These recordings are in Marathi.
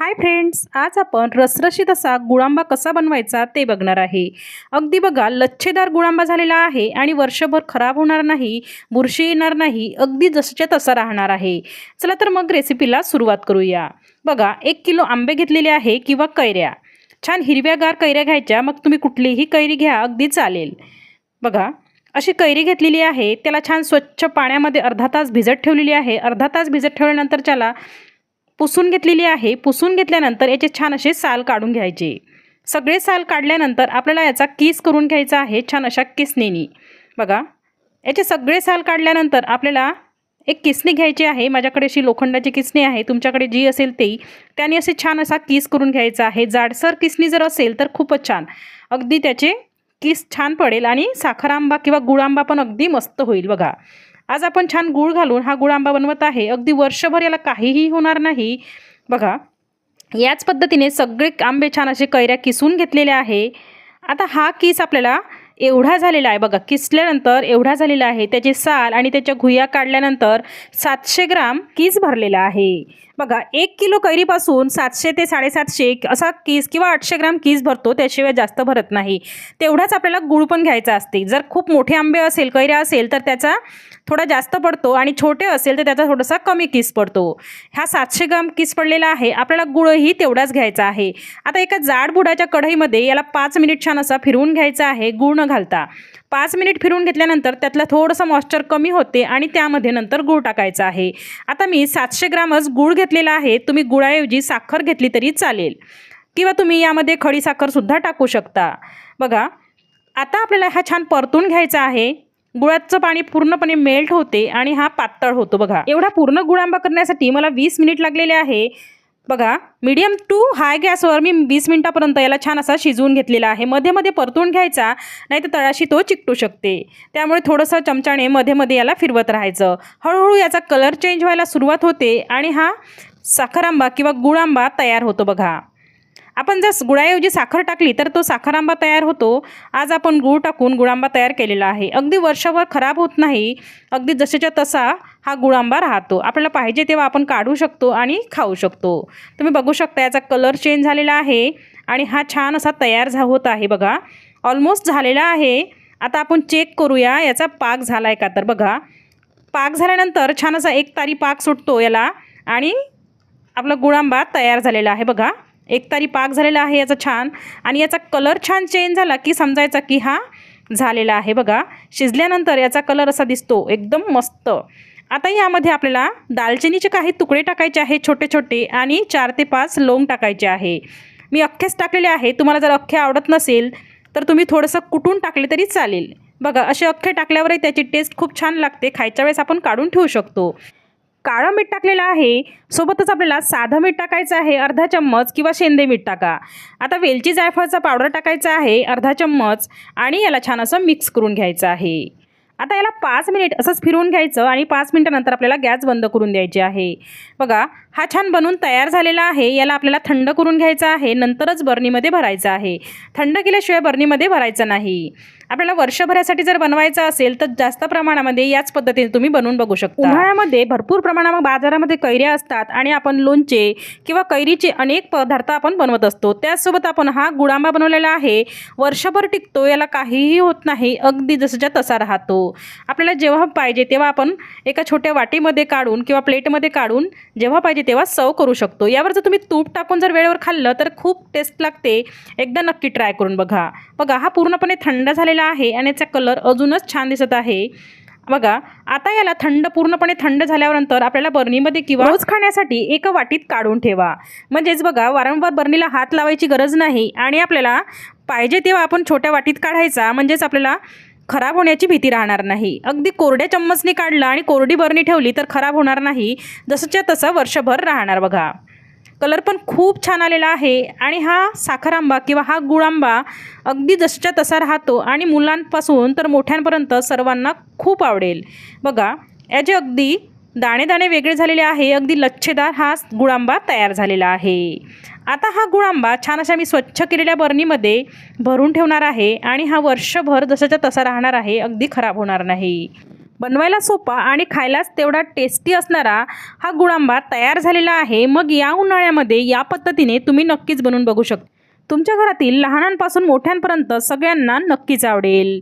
हाय फ्रेंड्स आज आपण रसरशीत असा गुळांबा कसा बनवायचा ते बघणार आहे. अगदी बघा लच्छेदार गुळांबा झालेला आहे आणि वर्षभर खराब होणार नाही बुरशी येणार नाही अगदी जसच्या तसा राहणार आहे. चला तर मग रेसिपीला सुरुवात करूया. बघा एक किलो आंबे घेतलेले आहे किंवा कैऱ्या. छान हिरव्यागार कैऱ्या घ्यायच्या मग तुम्ही कुठलीही कैरी घ्या अगदी चालेल. बघा अशी कैरी घेतलेली आहे त्याला छान स्वच्छ पाण्यामध्ये अर्धा तास भिजत ठेवलेली आहे. अर्धा तास भिजत ठेवल्यानंतर त्याला पुसून घेतलेली आहे. पुसून घेतल्यानंतर याचे छान असे साल काढून घ्यायचे. सगळे साल काढल्यानंतर आपल्याला याचा किस करून घ्यायचा आहे छान अशा किसनेनी. बघा याचे सगळे साल काढल्यानंतर आपल्याला एक किसणी घ्यायची आहे. माझ्याकडे अशी लोखंडाची किसणी आहे. तुमच्याकडे जी असेल ती त्याने असे छान असा किस करून घ्यायचा आहे. जाडसर किसणी जर असेल तर खूपच छान. अगदी त्याचे किस छान पडेल आणि साखर आंबा किंवा गुळ आंबा पण अगदी मस्त होईल बघा. आज आपण छान गूळ घालून हा गुळ आंबा बनवत आहे. अगदी वर्षभर याला काहीही होणार नाही. बघा याच पद्धतीने सगळे आंबे छान असे कैऱ्या किसून घेतलेले आहे. आता हा किस आपल्याला एवढा झालेला आहे. बघा किसल्यानंतर एवढा झालेला आहे. त्याचे साल आणि त्याच्या घुया काढल्यानंतर सातशे ग्राम किस भरलेला आहे. बघा एक किलो कैरीपासून सातशे ते साडेसातशे असा किस किंवा आठशे ग्राम किस भरतो त्याशिवाय जास्त भरत नाही. तेवढाच आपल्याला गुळ पण घ्यायचा असते. जर खूप मोठे आंबे असेल कैऱ्या असेल तर त्याचा थोडा जास्त पडतो आणि छोटे असेल तर त्याचा थोडासा कमी किस पडतो. हा सातशे ग्राम किस पडलेला आहे आपल्याला गुळही तेवढाच घ्यायचा आहे. आता एका जाड बुडाच्या कढईमध्ये याला पाच मिनिट छान असा फिरवून घ्यायचा आहे गुळ न घालता. पाच मिनिट फिरवून घेतल्यानंतर त्यातलं थोडंसं मॉइश्चर कमी होते आणि त्यामध्ये नंतर गूळ टाकायचा आहे. आता मी सातशे ग्रामच गूळ घेतलेला आहे तुम्ही गुळाऐवजी साखर घेतली तरी चालेल. किंवा तुम्ही यामध्ये खडी साखरसुद्धा टाकू शकता. बघा आता आपल्याला हा छान परतून घ्यायचा आहे. गुळाचं पाणी पूर्णपणे मेल्ट होते आणि हा पातळ होतो बघा. एवढा पूर्ण गुळांबा करण्यासाठी मला वीस मिनिट लागलेले आहे. बघा मीडियम टू हाय गॅसवर मी वीस मिनटापर्यंत याला छान असा शिजवून घेतलेला आहे. मध्ये मध्ये परतून घ्यायचा नाही तर तळाशी तो चिकटू शकते. त्यामुळे थोडंसं चमचाने मध्ये मध्ये याला फिरवत राहायचं. हळूहळू याचा कलर चेंज व्हायला सुरुवात होते आणि हा साखर आंबा किंवा गुळ आंबा तयार होतो बघा. आपण जर गुळाऐवजी साखर टाकली तर तो साखर आंबा तयार होतो. आज आपण गूळ टाकून गुळांबा तयार केलेला आहे. अगदी वर्षभर खराब होत नाही. अगदी जसेच्या तसा हा गुळांबा राहतो. आपल्याला पाहिजे तेव्हा आपण काढू शकतो आणि खाऊ शकतो. तुम्ही बघू शकता याचा कलर चेंज झालेला आहे आणि हा छान असा तयार झा होत आहे बघा. ऑलमोस्ट झालेला आहे. आता आपण चेक करूया याचा पाक झाला आहे का तर बघा. पाक झाल्यानंतर छान असा एक तारी पाक सुटतो याला आणि आपला गुळांबा तयार झालेला आहे बघा. एक तारी पाक झालेला आहे याचा छान. आणि याचा कलर छान चेंज झाला की समजायचा की हा झालेला आहे. बघा शिजल्यानंतर याचा कलर असा दिसतो एकदम मस्त. आता यामध्ये आपल्याला दालचिनीचे काही तुकडे टाकायचे आहे छोटे छोटे आणि चार ते पाच लोंग टाकायचे आहे. मी अख्खेच टाकलेले आहे. तुम्हाला जर अख्खे आवडत नसेल तर तुम्ही थोडंसं कुटून टाकले तरी चालेल. बघा असे अख्खे टाकल्यावरही त्याची टेस्ट खूप छान लागते. खायच्या वेळेस आपण काढून ठेवू शकतो. काळं मीठ टाकलेलं आहे. सोबतच आपल्याला साधं मीठ टाकायचं आहे अर्धा चम्मच किंवा शेंदे मीठ टाका. आता वेलची जायफळचा पावडर टाकायचा आहे अर्धा चम्मच आणि याला छान असं मिक्स करून घ्यायचं आहे. आता याला पाच मिनिट असंच फिरवून घ्यायचं आणि पाच मिनिटानंतर आपल्याला गॅस बंद करून द्यायची आहे. बघा हा छान बनून तयार झालेला आहे. याला आपल्याला थंड करून घ्यायचा आहे. नंतरच बर्नीमध्ये भरायचं आहे. थंड केल्याशिवाय बर्नीमध्ये भरायचं नाही. आपल्याला वर्षभरासाठी जर बनवायचं असेल तर जास्त प्रमाणामध्ये याच पद्धतीने तुम्ही बनवून बघू शकता. उन्हाळ्यामध्ये भरपूर प्रमाणामध्ये बाजारामध्ये कैऱ्या असतात आणि आपण लोणचे किंवा कैरीचे अनेक पदार्थ आपण बनवत असतो. त्याचसोबत आपण हा गुळांबा बनवलेला आहे. वर्षभर टिकतो याला काहीही होत नाही अगदी जसंच्या तसा राहतो. आपल्याला जेव्हा पाहिजे तेव्हा आपण एका छोट्या वाटीमध्ये काढून किंवा प्लेटमध्ये काढून जेव्हा पाहिजे तेव्हा सर्व करू शकतो. यावर जर तुम्ही तूप टाकून जर वेळेवर खाल्लं तर खूप टेस्ट लागते. एकदा नक्की ट्राय करून बघा. बघा हा पूर्णपणे थंड झालेला आहे आणि याचा कलर अजूनच छान दिसत आहे. बघा आता याला थंड पूर्णपणे थंड झाल्यानंतर आपल्याला बर्नीमध्ये किंवा रोज खाण्यासाठी एका वाटीत काढून ठेवा. म्हणजेच बघा वारंवार बर्नीला हात लावायची गरज नाही आणि आपल्याला पाहिजे तेव्हा आपण छोट्या वाटीत काढायचा म्हणजेच आपल्याला खराब होण्याची भीती राहणार नाही. अगदी कोरड्या चम्मचने काढला आणि कोरडी बर्नी ठेवली तर खराब होणार नाही. जसंच्या तसं वर्षभर राहणार बघा. कलर पण खूप छान आलेला आहे आणि हा साखर आंबा किंवा हा गुळ आंबा अगदी जसच्या तसा राहतो आणि मुलांपासून तर मोठ्यांपर्यंत सर्वांना खूप आवडेल. बघा याचे अगदी दाणे दाणे वेगळे झालेले आहे अगदी लच्छेदार हा गुळांबा तयार झालेला आहे. आता हा गुळांबा छान अशा मी स्वच्छ केलेल्या बर्नीमध्ये भरून ठेवणार आहे आणि हा वर्षभर जसाच्या तसा राहणार आहे अगदी खराब होणार नाही. बनवायला सोपा आणि खायलाच तेवढा टेस्टी असणारा हा गुळांबा तयार झालेला आहे. मग या उन्हाळ्यामध्ये या पद्धतीने तुम्ही नक्कीच बनवून बघू शकता तुमच्या घरातील लहानांपासून मोठ्यांपर्यंत सगळ्यांना नक्कीच आवडेल.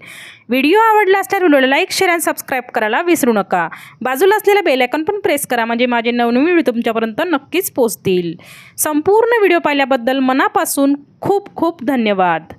व्हिडिओ आवडला असल्यास व्हिडिओला लाईक शेअर आणि सबस्क्राईब करायला विसरू नका. बाजूला असलेलं बेल पण प्रेस करा म्हणजे माझे नवनवीन व्हिडिओ तुमच्यापर्यंत नक्कीच पोचतील संपूर्ण व्हिडिओ पाहिल्याबद्दल मनापासून खूप खूप धन्यवाद.